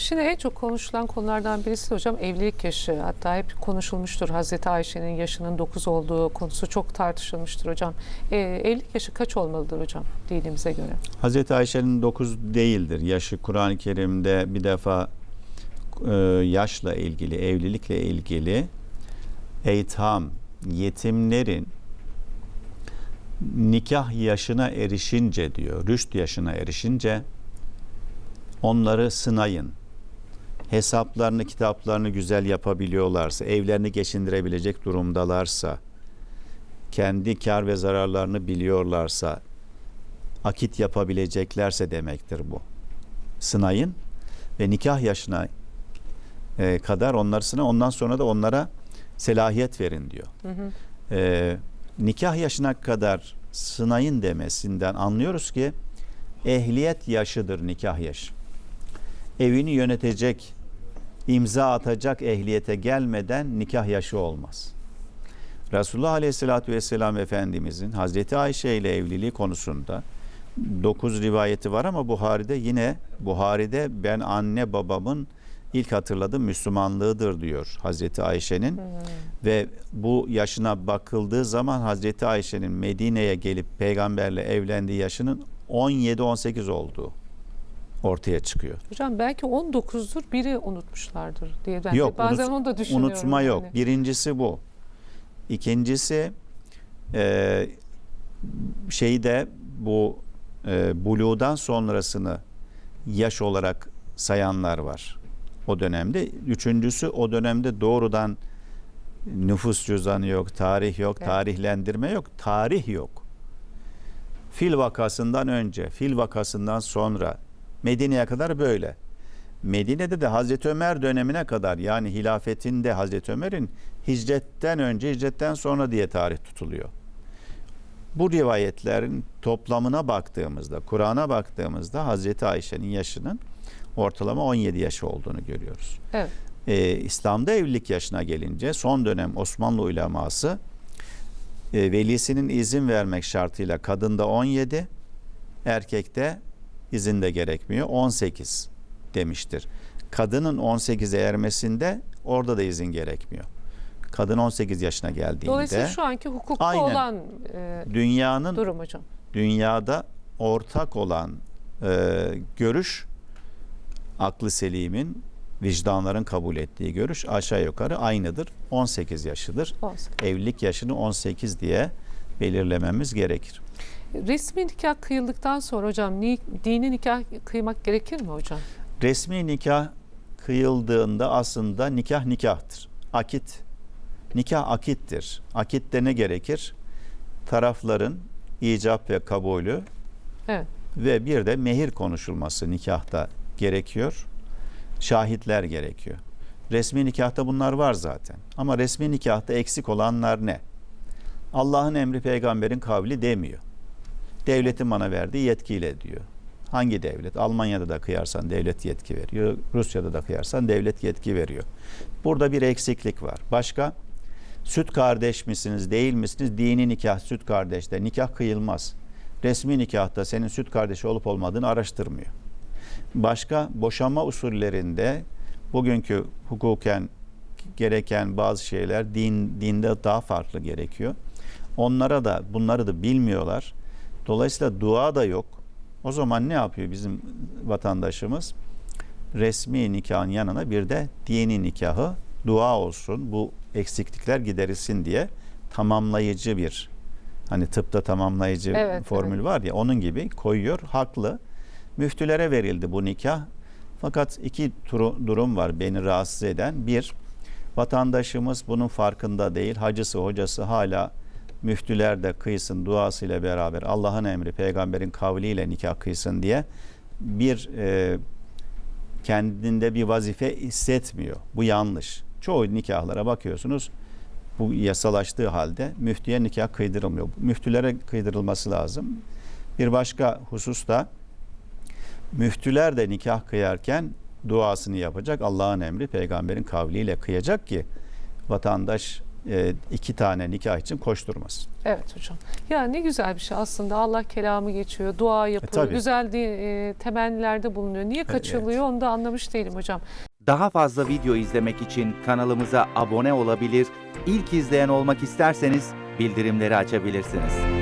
Şimdi en çok konuşulan konulardan birisi de hocam evlilik yaşı. Hatta hep konuşulmuştur. Hazreti Ayşe'nin yaşının 9 olduğu konusu çok tartışılmıştır hocam. Ee, evlilik yaşı kaç olmalıdır hocam dinimize göre? Hazreti Ayşe'nin 9 değildir. Yaşı Kur'an-ı Kerim'de bir defa e, yaşla ilgili, evlilikle ilgili eytam, yetimlerin nikah yaşına erişince diyor, rüşt yaşına erişince onları sınayın. Hesaplarını, kitaplarını güzel yapabiliyorlarsa, evlerini geçindirebilecek durumdalarsa, kendi kar ve zararlarını biliyorlarsa, akit yapabileceklerse demektir bu. Sınayın ve nikah yaşına e, kadar onları sınayın. Ondan sonra da onlara selahiyet verin diyor. Hı hı. E, nikah yaşına kadar sınayın demesinden anlıyoruz ki ehliyet yaşıdır nikah yaşı. Evini yönetecek, imza atacak ehliyete gelmeden nikah yaşı olmaz. Resulullah Aleyhisselatü Vesselam Efendimizin Hazreti Ayşe ile evliliği konusunda 9 rivayeti var ama Buhari'de yine Buhari'de ben anne babamın ilk hatırladığım Müslümanlığıdır diyor Hazreti Ayşe'nin Hmm. ve bu yaşına bakıldığı zaman Hazreti Ayşe'nin Medine'ye gelip peygamberle evlendiği yaşının 17-18 olduğu ortaya çıkıyor. Hocam belki 19'dur biri unutmuşlardır diye ben Yok, bazen unut- onu da düşünüyorum. Unutma yok. yani. Birincisi bu. İkincisi e, şeyde bu e, buluğdan sonrasını yaş olarak sayanlar var o dönemde. Üçüncüsü o dönemde doğrudan nüfus cüzdanı yok, tarih yok, Evet. tarihlendirme yok, tarih yok. Fil vakasından önce, fil vakasından sonra Medine'ye kadar böyle. Medine'de de Hazreti Ömer dönemine kadar yani hilafetinde Hazreti Ömer'in hicretten önce hicretten sonra diye tarih tutuluyor. Bu rivayetlerin toplamına baktığımızda, Kur'an'a baktığımızda Hazreti Ayşe'nin yaşının ortalama 17 yaşı olduğunu görüyoruz. Evet. Ee, İslam'da evlilik yaşına gelince son dönem Osmanlı uleması e, velisinin izin vermek şartıyla kadında 17, erkekte izin de gerekmiyor 18 demiştir. Kadının 18'e ermesinde orada da izin gerekmiyor. Kadın 18 yaşına geldiğinde Dolayısıyla şu anki hukukta Aynen. olan e, dünyanın durum hocam. dünyada ortak olan e, görüş aklı selimin vicdanların kabul ettiği görüş aşağı yukarı aynıdır. 18 yaşıdır. Olsun. Evlilik yaşını 18 diye belirlememiz gerekir. Resmi nikah kıyıldıktan sonra hocam ni, dini nikah kıymak gerekir mi hocam? Resmi nikah kıyıldığında aslında nikah nikahtır. Akit nikah akittir. Akitte ne gerekir? Tarafların icap ve kabulü Evet. ve bir de mehir konuşulması nikahta gerekiyor. Şahitler gerekiyor. Resmi nikahta bunlar var zaten. Ama resmi nikahta eksik olanlar ne? Allah'ın emri peygamberin kavli demiyor. Devletin bana verdiği yetkiyle diyor. Hangi devlet? Almanya'da da kıyarsan devlet yetki veriyor. Rusya'da da kıyarsan devlet yetki veriyor. Burada bir eksiklik var. Başka? Süt kardeş misiniz, değil misiniz? Dini nikah, süt kardeşte nikah kıyılmaz. Resmi nikahta senin süt kardeşi olup olmadığını araştırmıyor. Başka boşanma usullerinde bugünkü hukuken gereken bazı şeyler din dinde daha farklı gerekiyor. Onlara da bunları da bilmiyorlar. Dolayısıyla dua da yok. O zaman ne yapıyor bizim vatandaşımız? Resmi nikahın yanına bir de dini nikahı dua olsun. Bu eksiklikler giderilsin diye tamamlayıcı bir hani tıpta tamamlayıcı Evet, formül evet. var ya onun gibi koyuyor. Haklı. Müftülere verildi bu nikah. Fakat iki turu- durum var beni rahatsız eden. Bir, vatandaşımız bunun farkında değil. Hacısı, hocası hala müftüler de kıysın duasıyla beraber Allah'ın emri, peygamberin kavliyle nikah kıysın diye bir e, kendinde bir vazife hissetmiyor. Bu yanlış. Çoğu nikahlara bakıyorsunuz bu yasalaştığı halde müftüye nikah kıydırılmıyor. Müftülere kıydırılması lazım. Bir başka husus da müftüler de nikah kıyarken duasını yapacak. Allah'ın emri peygamberin kavliyle kıyacak ki vatandaş iki tane nikah için koşturmasın. Evet hocam. Ya ne güzel bir şey aslında. Allah kelamı geçiyor, dua yapıyor, tabii. güzel de, e, temennilerde bulunuyor. Niye kaçırılıyor onu da anlamış değilim hocam. Daha fazla video izlemek için kanalımıza abone olabilir, ilk izleyen olmak isterseniz bildirimleri açabilirsiniz.